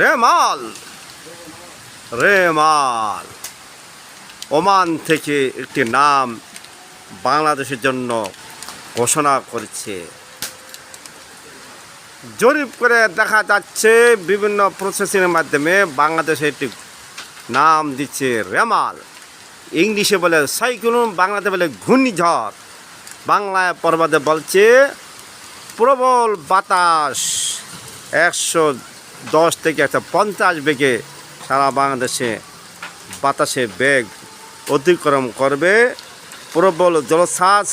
Remal Remal Oman থেকে একটি নাম বাংলাদেশের জন্য ঘোষণা করেছে। জরিপ করে দেখা যাচ্ছে বিভিন্ন প্রসেসিংয়ের মাধ্যমে বাংলাদেশে একটি নাম দিচ্ছে রেমাল ইংলিশে বলে সাইক্লোন, বাংলাতে বলে ঘূর্ণিঝড়। বাংলায় পর্বতে বলছে প্রবল বাতাস একশো দশ থেকে একটা পঞ্চাশ বেগে সারা বাংলাদেশে বাতাসে বেগ অতিক্রম করবে। প্রবল জলশ্বাস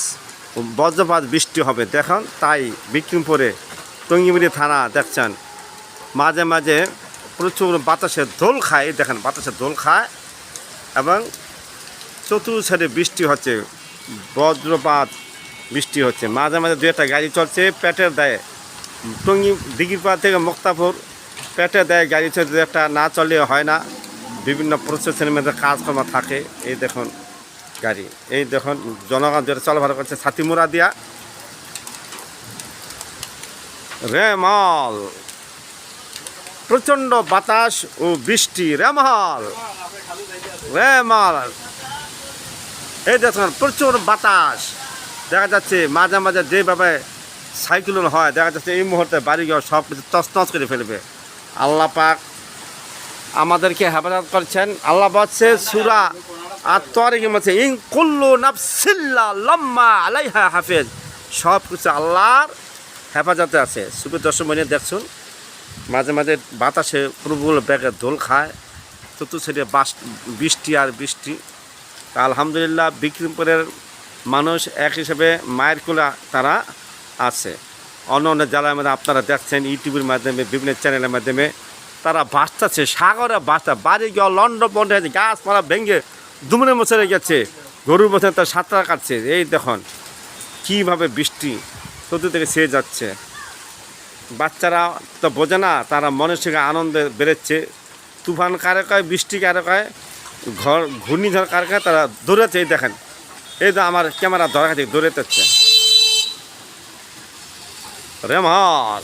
ও বজ্রপাত বৃষ্টি হবে, দেখুন। তাই বিক্রমপুরে টঙ্গিমুড়ি থানা দেখছেন। মাঝে মাঝে প্রচুর বাতাসের দোল খায়, দেখেন বাতাসের দোল খায় এবং চতুর সাইডে বৃষ্টি হচ্ছে, বজ্রপাত বৃষ্টি হচ্ছে। মাঝে মাঝে দু একটা গাড়ি চলছে, পেটের দেয়। টঙ্গি দিঘিরপাড় থেকে মুক্তাপুর পেটে দেয়, গাড়ি চলছে দু একটা না চললে হয় না। বিভিন্ন প্রসেসের মধ্যে কাজকর্ম থাকে। এই দেখুন গাড়ি। এই দেখুন জনগণ যেটা চলাফেরা করছে ছাতিমুরা দিয়া। রেমাল প্রচণ্ড বাতাস ও বৃষ্টি রেমাল রেমাল এই দেখুন প্রচুর বাতাস। দেখা যাচ্ছে মাঝে মাঝে যেভাবে সাইক্লোন হয়, দেখা যাচ্ছে এই মুহূর্তে বাড়ি বাড়িঘর সব কিছু তছনছ করে ফেলবে। আল্লাহ পাক আমাদেরকে হেফাজত করছেন। আল্লাহ বলছে সুরা আর তরিকে বলছে ইং কুল্লু নাফসিল্লা লম্মা আলাইহা হাফেজ। সব কিছু আল্লাহর হেফাজতে আছে। সুপে দর্শক মনে দেখছুন? মাঝে মাঝে বাতাসে প্রবল ব্যাগে দোল খায় চতুর্থে বাস, বৃষ্টি আর বৃষ্টি। আলহামদুলিল্লাহ, বিক্রমপুরের মানুষ এক হিসেবে মায়ের কোলা তারা আছে। অন্য অন্য জেলার মধ্যে আপনারা দেখছেন, ইউটিউবের মাধ্যমে, বিভিন্ন চ্যানেলের মাধ্যমে। তারা বাঁচতেছে, সাগরে বাঁচতে, বাড়ি গিয়ে লন্ড বন্ধ হয়েছে গাছপালা ভেঙে দুমনে মশরে গেছে, গরুর মধ্যে তার সাঁতরা কাটছে। এই দেখুন, কীভাবে বৃষ্টি চতুর থেকে সে যাচ্ছে। বাচ্চারা তো বোঝে না, তারা মনের সঙ্গে আনন্দে বেরোচ্ছে তুফান কারে কয়, বৃষ্টি কারে কয়, ঘর, ঘূর্ণিঝড় কারে কয়, তারা দৌড়াচ্ছে, এই দেখেন। এই তো আমার ক্যামেরা ধরা খাচ্ছে দৌড়াতে রেমাল